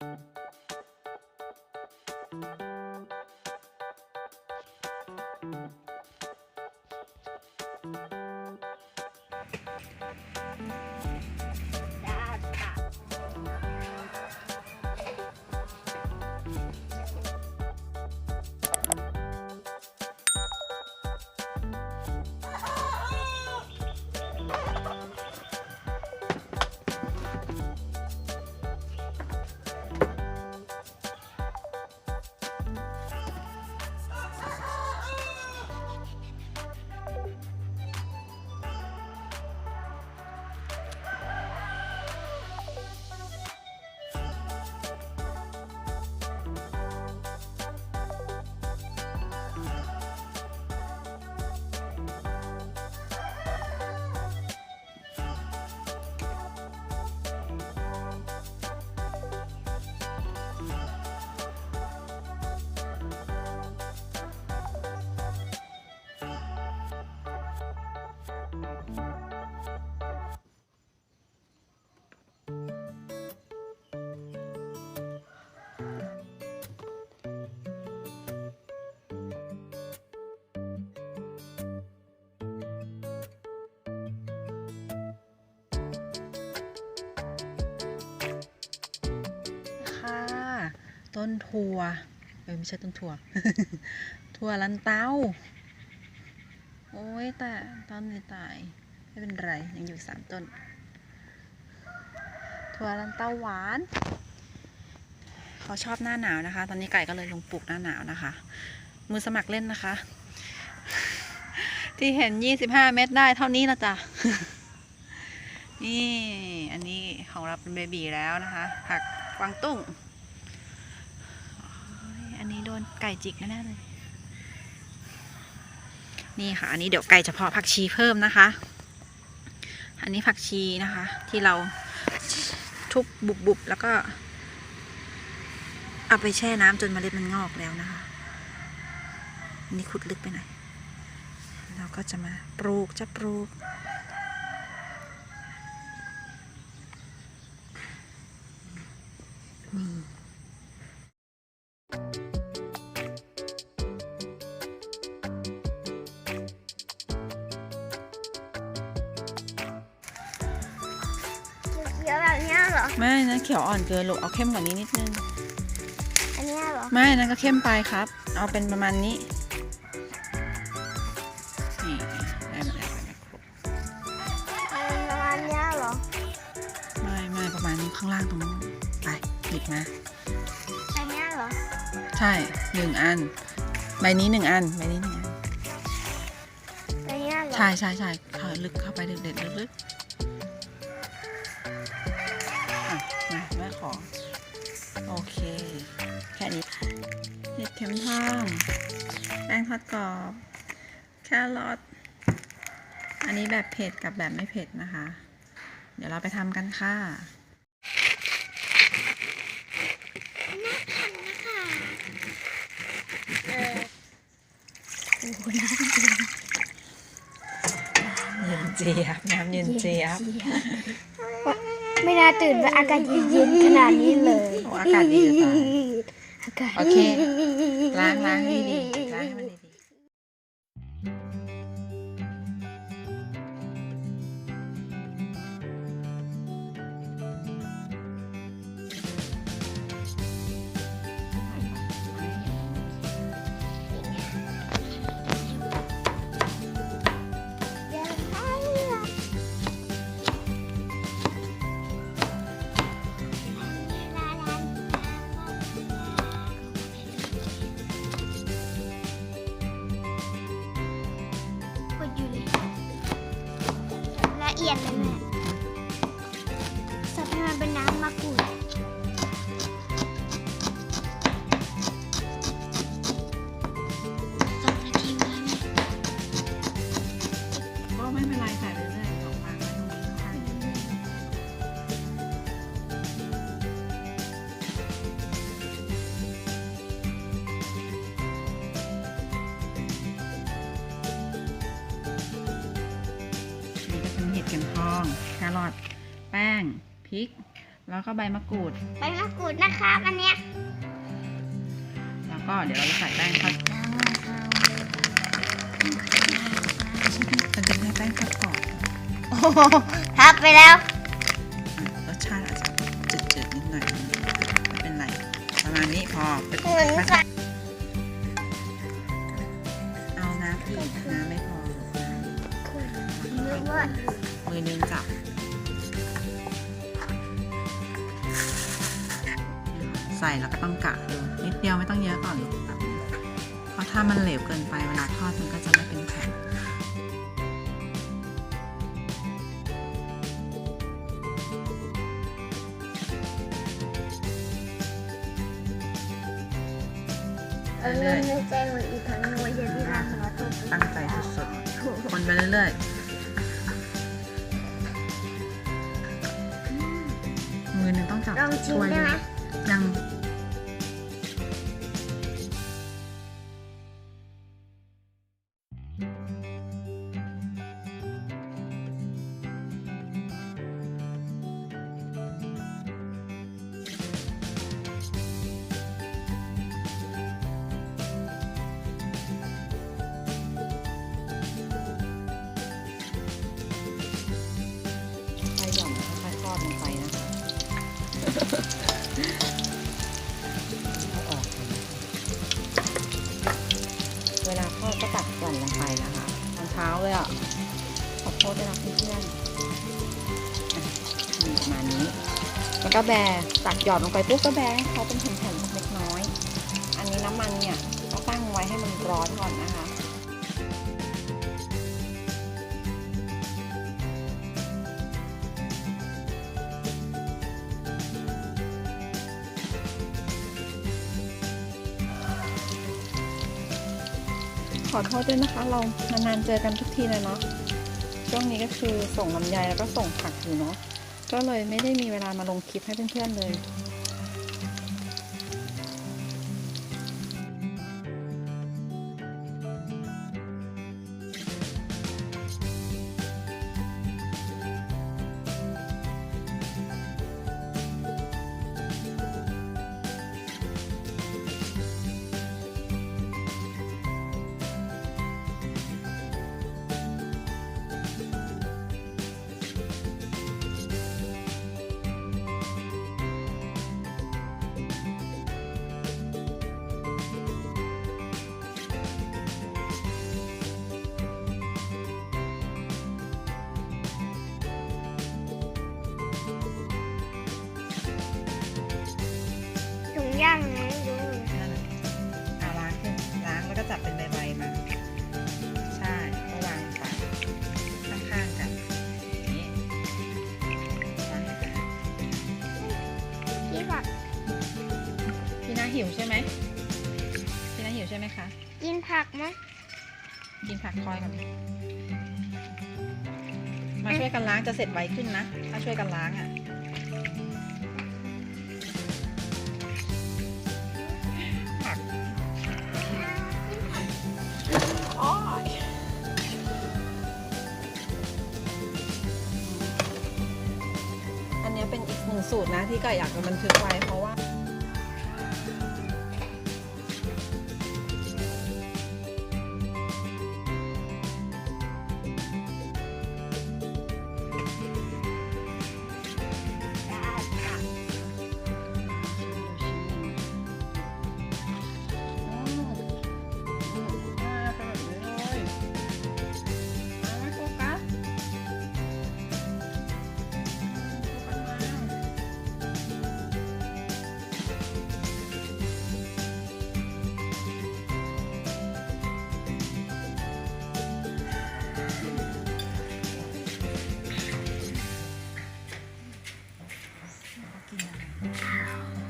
ค่ะ ต้นถั่วเออไม่ใช่ต้นถั่ว ถั่วลันเต้า โอ้ยแต่ต้นนี้ตาย ไม่เป็นไร ยังอยู่สามต้น ถั่วลันเต้าหวานเขาชอบหน้าหนาวนะคะ ตอนนี้ไก่ก็เลยลงปลูกหน้าหนาวนะคะ มือสมัครเล่นนะคะ ที่เห็น25เม็ดได้เท่านี้นะจ๊ะนี่ อันนี้ของเราเป็นเบบีแล้วนะคะ ผักกวางตุ้ง โดนไก่จิกแน่เลย นี่ค่ะ อันนี้เดี๋ยวไก่จะเพาะผักชีเพิ่มนะคะ อันนี้ผักชีนะคะ ที่เราทุบบุบๆแล้วก็ เอาไปแช่น้ำจนเมล็ดมันงอกแล้วนะคะ อันนี้ขุดลึกไปหน่อยเราก็จะมาปลูกจะปลูกนี่ ไม่นะเขียวอ่อนเกินลูกเอาเข้มกว่านี้นิดนึง อันเนี้ยเหรอ ไม่นั่นก็เข้มไปครับ เอาเป็นประมาณนี้นี่ได้มาแล้วไปแมคโครประมาณเนี้ยเหรอ ไม่ไม่ประมาณนี้ข้างล่างตรงนู้นไปหยิบมาอันเนี้ยเหรอ ใช่หนึ่งอันใบนี้หนึ่งอันใบนี้หนึ่งอันอันเนี้ยเหรอใช่ใช่ใช่เข้าลึกเข้าไปเด็ดเด็ดลึกๆ ดเข็มทองแป้งทอดกรอบ แครอทอันนี้แบบเผ็ดกับแบบไม่เผ็ดนะคะ เดี๋ยวเราไปทำกันค่ะเออเย็นเจี๊ยบน้ำเย็นเจี๊ยบไม่น่าตื่นว่าอากาศเย็นๆขนาดนี้เลยโอ้อากาศดีจะ ตายอากาศโอเคล้างล้างให้ดี เห็ดเข็มทองแครอทแป้งพริก แล้วก็ใบมะกรูด ใบมะกรูดนะครับอันเนี้ยแล้วก็เดี๋ยวเราจะใส่แป้งทอดมันจะให้แป้งทอดกรอบโอ้โหทับไปแล้วรสชาติอาจจะจืดๆนิดหน่อยไม่เป็นไรประมาณนี้พอไปเหมือนมาใส่เอาน้ำอีกน้ำไม่พอนึกว่า มือนึงจับใส่แล้วก็ต้องกะดูนิดเดียวไม่ต้องเยอะก่อนลูกแบบนี้เพราะถ้ามันเหลวเกินไปเวลาทอดมันก็จะไม่เป็นแผ่นเออในใจมันอีกครั้งนึงว่าจะที่ร้านขนมตุ๊กตั้งใจสุดๆ คนไปเรื่อยๆ มือหนึงต้องจับลองชิมถ้วยได้ด้ไหมวยยัง เวลาทอดก็ตักหย่อนลงไปนะคะตอนเช้าเลยอะขอโทษด้วยนะเพื่อนๆอะนี่ประมาณนี้ แล้วก็แบตักหยอดลงไปปุ๊บก็แบให้เขาเป็นแผ่นๆเล็กน้อย อันนี้น้ำมันเนี่ยก็ตั้งไว้ให้มันร้อนก่อนนะคะ อโทษด้วยนะคะ เรานานๆเจอกันทุกทีเลยเนาะช่วงนี้ก็คือส่งลำไยแล้วก็ส่งผักอยู่เนาะก็เลยไม่ได้มีเวลามาลงคลิปให้เพื่อนๆเลย หิวใช่ไหมพี่น้าหิวใช่ไหมคะ กินผักไหมกินผักคอยก่อนมาช่วยกันล้างจะเสร็จไวขึ้นนะ ถ้าช่วยกันล้างอะ ผักอ้อยอันเนี้ยเป็นอีกหนึ่งสูตรนะที่ก็อยากจะบันทึกไว้เพราะว่า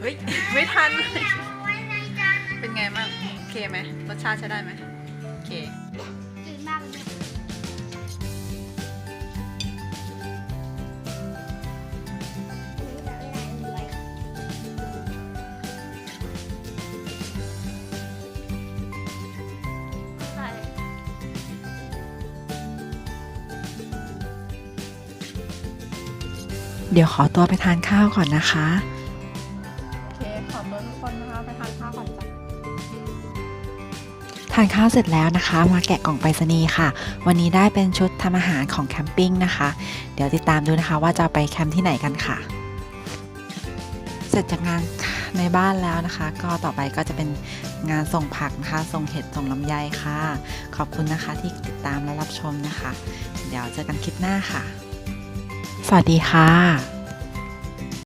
เฮ้ย ไม่ทัน เป็นไงบ้างโอเคไหมรสชาติใช้ได้ไหมโอเคจืดมากเลยเดี๋ยวขอตัวไปทานข้าวก่อนนะคะานข้าวเสร็จแล้วนะคะ มาแกะกล่องไปรษณีย์ค่ะ วันนี้ได้เป็นชุดทำอาหารของแคมปิ้งนะคะ เดี๋ยวติดตามดูนะคะว่าจะไปแคมป์ที่ไหนกันค่ะ เสร็จจากงานในบ้านแล้วนะคะ ก็ต่อไปก็จะเป็นงานส่งผักนะคะ ส่งเห็ดส่งลำไยค่ะ ขอบคุณนะคะที่ติดตามและรับชมนะคะ เดี๋ยวเจอกันคลิปหน้าค่ะ สวัสดีค่ะ